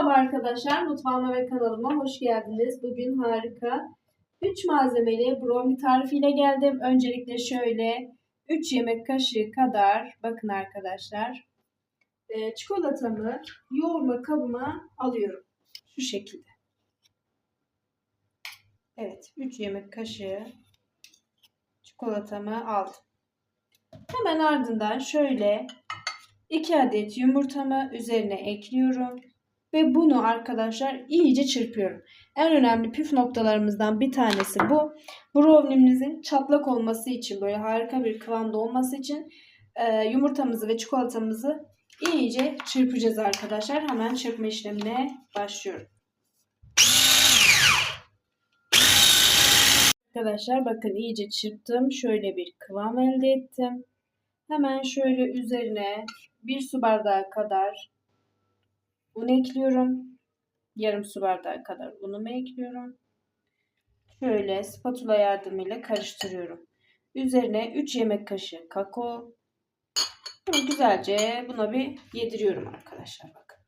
Merhaba arkadaşlar, mutfağıma ve kanalıma hoş geldiniz. Bugün harika 3 malzemeli brownie tarifiyle geldim. Öncelikle şöyle 3 yemek kaşığı kadar, bakın arkadaşlar, e, çikolatamı yoğurma kabıma alıyorum. Şu şekilde. Evet, 3 yemek kaşığı çikolatamı aldım. Hemen ardından şöyle 2 adet yumurtamı üzerine ekliyorum. Ve bunu arkadaşlar iyice çırpıyorum. En önemli püf noktalarımızdan bir tanesi bu. Brownie'mizin çatlak olması için böyle harika bir kıvamda olması için e, yumurtamızı ve çikolatamızı iyice çırpacağız arkadaşlar. Hemen çırpma işlemine başlıyorum. Arkadaşlar bakın iyice çırptım. Şöyle bir kıvam elde ettim. Hemen şöyle üzerine bir su bardağı kadar un ekliyorum. Yarım su bardağı kadar unumu ekliyorum. Şöyle spatula yardımıyla karıştırıyorum. Üzerine 3 yemek kaşığı kakao. Bunu güzelce buna bir yediriyorum arkadaşlar bakın.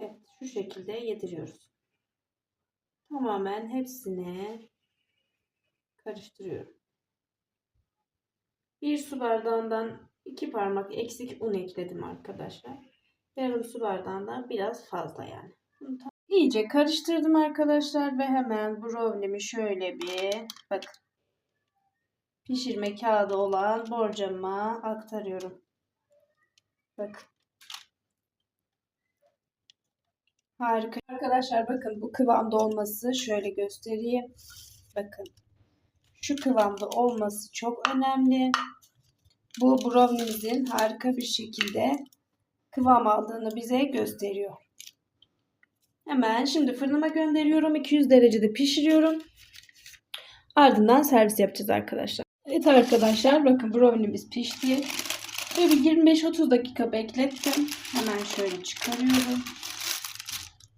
Evet şu şekilde yediriyoruz. Tamamen hepsini karıştırıyorum. Bir su bardağından iki parmak eksik un ekledim arkadaşlar. Yarım su bardağından biraz fazla yani. İyice karıştırdım arkadaşlar ve hemen brownie'mi şöyle bir bakın pişirme kağıdı olan borcama aktarıyorum. Bakın. Harika. Arkadaşlar bakın bu kıvamda olması şöyle göstereyim. Bakın. Şu kıvamda olması çok önemli. Bu brownie'mizin harika bir şekilde kıvam aldığını bize gösteriyor. Hemen şimdi fırınıma gönderiyorum. 200 derecede pişiriyorum. Ardından servis yapacağız arkadaşlar. Evet arkadaşlar bakın brownie'miz pişti. Ve bir 25-30 dakika beklettim. Hemen şöyle çıkarıyorum.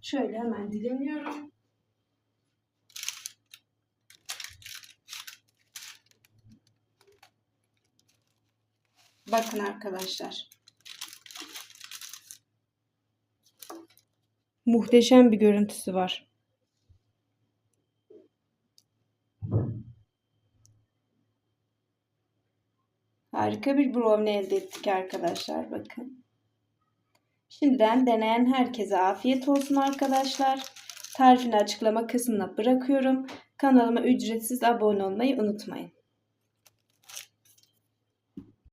Şöyle hemen dilimliyorum. Bakın arkadaşlar. Muhteşem bir görüntüsü var. Harika bir brownie elde ettik arkadaşlar. Bakın. Şimdiden deneyen herkese afiyet olsun arkadaşlar. Tarifini açıklama kısmına bırakıyorum. Kanalıma ücretsiz abone olmayı unutmayın.